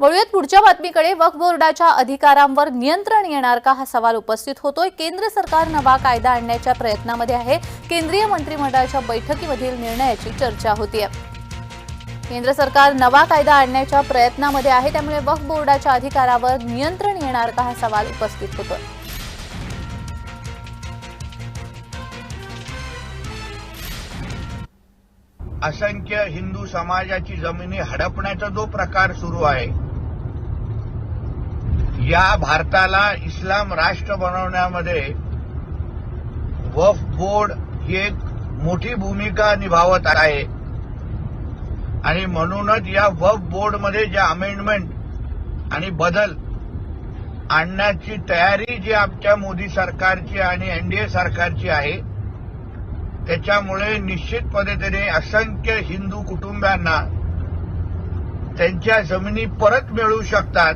वळूयात पुढच्या बातमीकडे. वक्फ बोर्डाच्या अधिकारांवर नियंत्रण येणार का? हा सवाल उपस्थित होतोय. केंद्र सरकार नवा कायदा आणण्याच्या प्रयत्नामध्ये आहे. केंद्रीय मंत्रिमंडळाच्या बैठकीमधील निर्णयाची चर्चा होतीये. केंद्र सरकार नवा कायदा आणण्याच्या प्रयत्नामध्ये आहे. त्यामुळे वक्फ बोर्डाच्या अधिकारावर नियंत्रण येणार का? हा सवाल उपस्थित होतोय. असंख्य हिंदू समाजाची जमिनी हडपण्याचा जो प्रकार सुरू आहे या भारताला इस्लाम राष्ट्र बनवण्यामध्ये वफ बोर्ड ही एक मोठी भूमिका निभावत आहे. आणि म्हणूनच या वफ बोर्डमध्ये ज्या अमेंडमेंट आणि बदल आणण्याची तयारी जी आमच्या मोदी सरकारची आणि एनडीए सरकारची आहे त्याच्यामुळे निश्चित पद्धतीने असंख्य हिंदू कुटुंबांना त्यांच्या जमिनी परत मिळू शकतात.